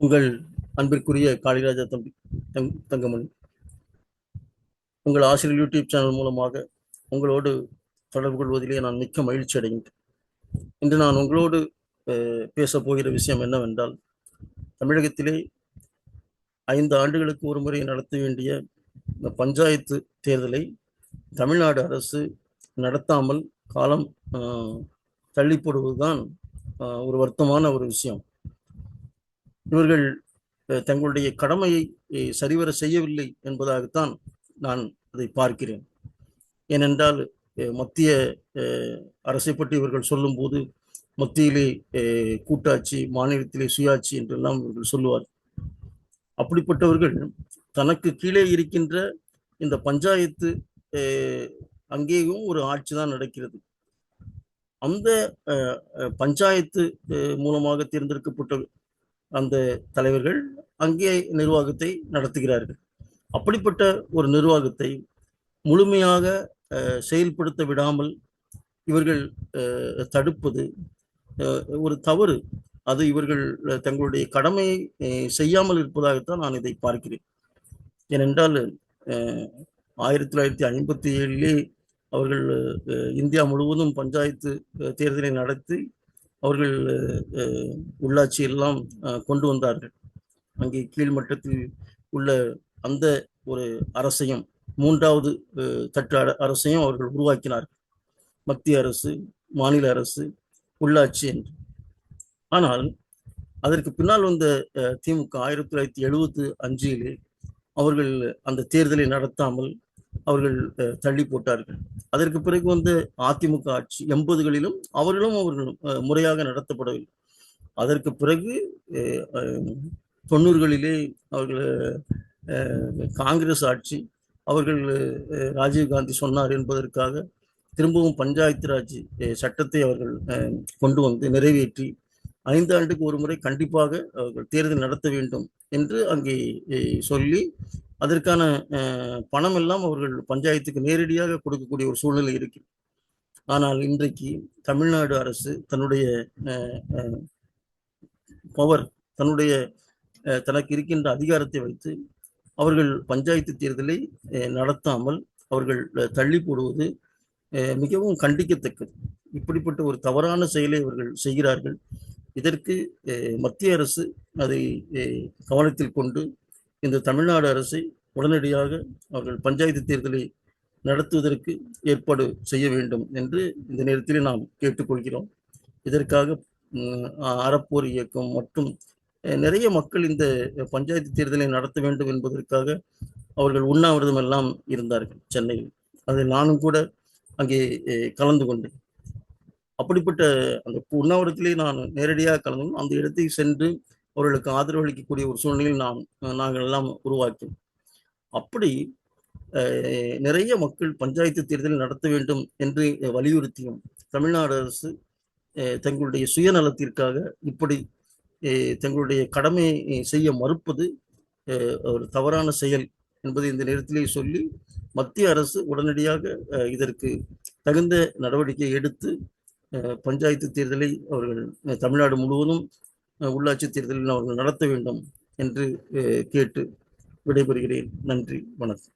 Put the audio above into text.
உங்கள் அன்பிற்குரிய காளிராஜா தம்பி தங் தங்கமணி. உங்கள் ஆசிரியர் யூடியூப் சேனல் மூலமாக உங்களோடு தொடர்பு கொள்வதிலே நான் மிக்க மகிழ்ச்சி அடைகின்றேன் இன்று நான் உங்களோடு பேசப் போகிற விஷயம் என்னவென்றால் தமிழகத்திலே ஐந்து ஆண்டுகளுக்கு ஒரு முறை நடத்த வேண்டிய இந்த பஞ்சாயத்து தேர்தலை தமிழ்நாடு அரசு நடத்தாமல் காலம் தள்ளி போடுவதுதான் ஒரு வருத்தமான ஒரு விஷயம். இவர்கள் தங்களுடைய கடமையை சரிவர செய்யவில்லை என்பதாகத்தான் நான் அதை பார்க்கிறேன். ஏனென்றால் மத்திய அரசை பற்றி இவர்கள் சொல்லும்போது மத்தியிலே கூட்டாட்சி மாநிலத்திலே சுயாட்சி என்றெல்லாம் இவர்கள் சொல்லுவார் அப்படிப்பட்டவர்கள் தனக்கு கீழே இருக்கின்ற இந்த பஞ்சாயத்து அங்கேயும் ஒரு ஆட்சி தான் நடக்கிறது. அந்த பஞ்சாயத்து மூலமாக தேர்ந்தெடுக்கப்பட்ட அந்த தலைவர்கள் அங்கே நிர்வாகத்தை நடத்துகிறார்கள். அப்படிப்பட்ட ஒரு நிர்வாகத்தை முழுமையாக செயல்படுத்த விடாமல் இவர்கள் தடுப்பது ஒரு தவறு. அது இவர்கள் தங்களுடைய கடமையை செய்யாமல் இருப்பதாகத்தான் நான் இதை பார்க்கிறேன். ஏனென்றால் ஆயிரத்தி தொள்ளாயிரத்தி ஐம்பத்தி ஏழிலே அவர்கள் இந்தியா முழுவதும் பஞ்சாயத்து தேர்தலை நடத்தி அவர்கள் உள்ளாட்சி எல்லாம் கொண்டு வந்தார்கள். அங்கே கீழ்மட்டத்தில் உள்ள அந்த ஒரு அரசையும் மூன்றாவது தட்டு அரசையும் அவர்கள் உருவாக்கினார்கள். மத்திய அரசு மாநில அரசு உள்ளாட்சி என்று. ஆனால் அதற்கு பின்னால் வந்த திமுக ஆயிரத்தி தொள்ளாயிரத்தி எழுபத்தி அஞ்சிலே அவர்கள் அந்த தேர்தலை நடத்தாமல் அவர்கள் தள்ளி போட்டார்கள். அதற்கு பிறகு வந்து அதிமுக ஆட்சி எண்பதுகளிலும் அவர்களும் அவர்கள் முறையாக நடத்தப்படவில்லை. அதற்கு பிறகு தொண்ணூறுகளிலே அவர்கள் காங்கிரஸ் ஆட்சி அவர்கள் ராஜீவ்காந்தி சொன்னார் என்பதற்காக திரும்பவும் பஞ்சாயத்து ராஜ் சட்டத்தை அவர்கள் கொண்டு வந்து நிறைவேற்றி ஐந்து ஆண்டுக்கு ஒரு முறை கண்டிப்பாக அவர்கள் தேர்தல் நடத்த வேண்டும் என்று அங்கே சொல்லி அதற்கான பணம் எல்லாம் அவர்கள் பஞ்சாயத்துக்கு நேரடியாக கொடுக்கக்கூடிய ஒரு சூழ்நிலை இருக்கு ஆனால் இன்றைக்கு தமிழ்நாடு அரசு தன்னுடைய பவர் தன்னுடைய தனக்கு இருக்கின்ற அதிகாரத்தை வைத்து அவர்கள் பஞ்சாயத்து தேர்தலை நடத்தாமல் அவர்கள் தள்ளி போடுவது மிகவும் கண்டிக்கத்தக்கது. இப்படிப்பட்ட ஒரு தவறான செயலை அவர்கள் செய்கிறார்கள். இதற்கு மத்திய அரசு அதை கவனத்தில் கொண்டு இந்த தமிழ்நாடு அரசை உடனடியாக அவர்கள் பஞ்சாயத்து தேர்தலை நடத்துவதற்கு ஏற்பாடு செய்ய வேண்டும் என்று இந்த நேரத்தில் நாம் கேட்டுக்கொள்கிறோம். இதற்காக அறப்போர் இயக்கம் மற்றும் நிறைய மக்கள் இந்த பஞ்சாயத்து தேர்தலை நடத்த வேண்டும் என்பதற்காக அவர்கள் உண்ணாவிரதம் எல்லாம் இருந்தார்கள் சென்னையில். அதில் நானும் கூட அங்கே கலந்து கொண்டேன். அப்படிப்பட்ட அந்த உண்ணாவிரத்திலே நான் நேரடியாக கலந்து அந்த இடத்தை சென்று அவர்களுக்கு ஆதரவளிக்கக்கூடிய ஒரு சூழ்நிலையில் நாம் நாங்கள் எல்லாம் உருவாக்கினோம். அப்படி நிறைய மக்கள் பஞ்சாயத்து தேர்தல் நடத்த வேண்டும் என்று வலியுறுத்தியும் தமிழ்நாடு அரசு தங்களுடைய சுயநலத்திற்காக இப்படி தங்களுடைய கடமை செய்ய மறுப்பது ஒரு தவறான செயல் என்பதை இந்த நேரத்திலே சொல்லி மத்திய அரசு உடனடியாக இதற்கு தகுந்த நடவடிக்கை எடுத்து பஞ்சாயத்து தேர்தலை அவர்கள் தமிழ்நாடு முழுவதும் உள்ளாட்சி தேர்தலில் அவர்கள் நடத்த வேண்டும் என்று கேட்டு விடைபெறுகிறேன். நன்றி. வணக்கம்.